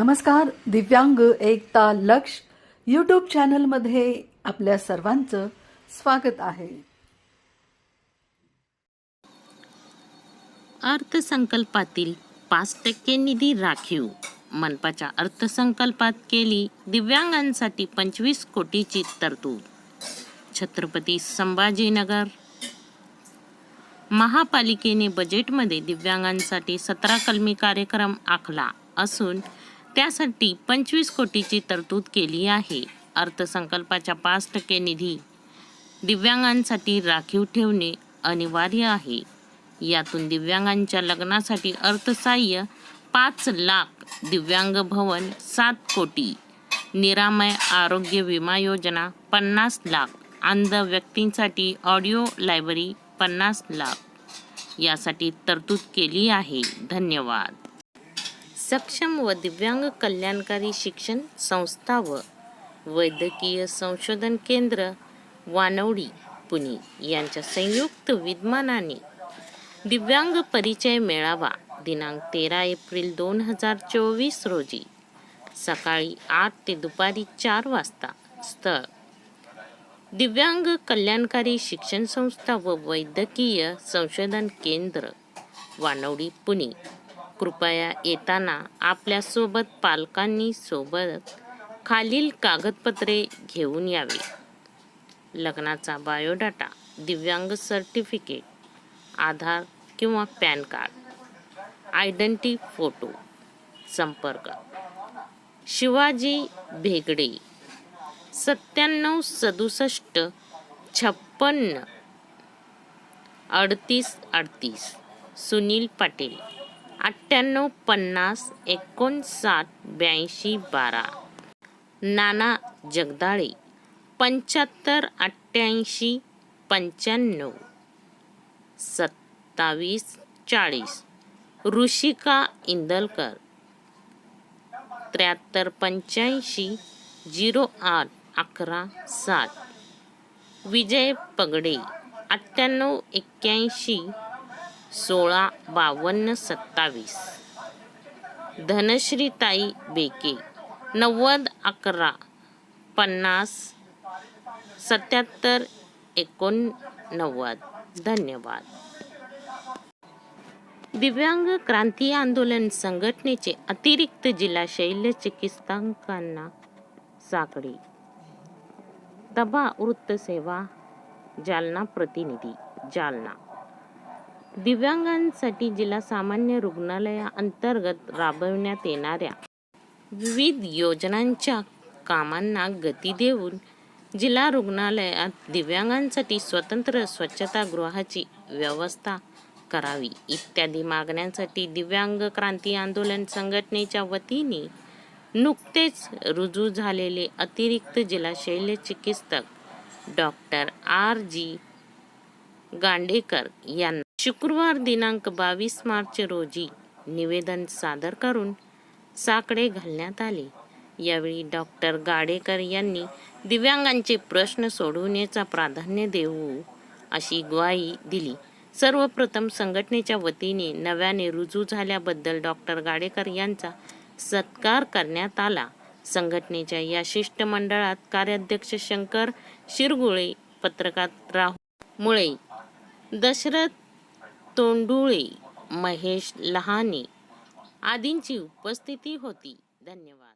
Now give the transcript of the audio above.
नमस्कार दिव्यांग एकता लक्ष यूट्यूब चॅनलमध्ये आपल्या सर्वांचं स्वागत आहे. अर्थसंकल्पातील पाच टक्के निधी राखीव. मनपाच्या अर्थसंकल्पात केली दिव्यांगांसाठी पंचवीस कोटीची तरतूद. छत्रपती संभाजीनगर. महापालिकेने बजेटमध्ये दिव्यांगांसाठी सतरा कलमी कार्यक्रम आखला असून त्यासाठी पंचवीस कोटीची तरतूद केली आहे. अर्थसंकल्पाच्या पाच टक्के निधी दिव्यांगांसाठी राखीव ठेवणे अनिवार्य आहे. यातून दिव्यांगांच्या लग्नासाठी अर्थसहाय्य पाच लाख दिव्यांग भवन सात कोटी निरामय आरोग्य विमा योजना पन्नास लाख अंध व्यक्तींसाठी ऑडिओ लायब्ररी पन्नास लाख. यासाठी तरतूद केली आहे. धन्यवाद. सक्षम व दिव्यांग कल्याणकारी शिक्षण संस्था व वैद्यकीय संशोधन केंद्र वानवडी पुणे यांच्या संयुक्त विद्यमानाने दिव्यांग परिचय मेळावा दिनांक तेरा एप्रिल दोन हजार चोवीस रोजी सकाळी आठ ते दुपारी चार वाजता स्थळ. दिव्यांग कल्याणकारी शिक्षण संस्था व वैद्यकीय संशोधन केंद्र वानवडी पुणे. कृपया येताना आपल्यासोबत पालकांनी सोबत खालील कागदपत्रे घेऊन यावे. लग्नाचा बायोडाटा दिव्यांग सर्टिफिकेट आधार किंवा पॅन कार्ड आयडेंटी फोटो संपर्क. शिवाजी भेगडे सत्त्याण्णव सदुसष्ट छप्पन्न अडतीस अडतीस सुनील पाटील. अठ्ठ्याण्णव पन्नास एकोणसाठ ब्याऐंशी बारा. नाना जगदाळे पंच्याहत्तर अठ्ठ्याऐंशी पंच्याण्णव. सत्तावीस चाळीस. ऋषिका इंदलकर त्र्याहत्तर पंच्याऐंशी झिरो आठ अकरा सात. विजय पगडे अठ्ठ्याण्णव एक्क्याऐंशी सोळा बावन्न सत्तावीस. धनश्रीताई बेके नव्वद अकरा पन्नास सत्याहत्तर एकोणनव्वद. धन्यवाद. दिव्यांग क्रांती आंदोलन संघटनेचे अतिरिक्त जिल्हा शैल्य चिकित्सकांना साकडे. तबा वृत्तसेवा जालना प्रतिनिधी जालना दिव्यांगांसाठी जिल्हा सामान्य रुग्णालयाअंतर्गत राबविण्यात येणाऱ्या विविध योजनांच्या कामांना गती देऊन जिल्हा रुग्णालयात दिव्यांगांसाठी स्वतंत्र स्वच्छतागृहाची व्यवस्था करावी इत्यादी मागण्यांसाठी दिव्यांग क्रांती आंदोलन संघटनेच्या वतीने नुकतेच रुजू झालेले अतिरिक्त जिल्हा शैल्य चिकित्सक डॉक्टर आर जी गांडेकर यांना शुक्रवार दिनांक बावीस मार्च रोजी निवेदन सादर करून साकडे घालण्यात आले. यावेळी डॉक्टर गाडेकर यांनी दिव्यांगांचे प्रश्न सोडवण्याचा प्राधान्य देऊ अशी ग्वाही दिली. सर्वप्रथम संघटनेच्या वतीने नव्याने रुजू झाल्याबद्दल डॉक्टर गाडेकर यांचा सत्कार करण्यात आला. संघटनेच्या या शिष्टमंडळात कार्याध्यक्ष शंकर शिरगुळे पत्रकार राहुल मुळे दशरथ तोंडुळे महेश लहाने आदींची उपस्थिती होती. धन्यवाद.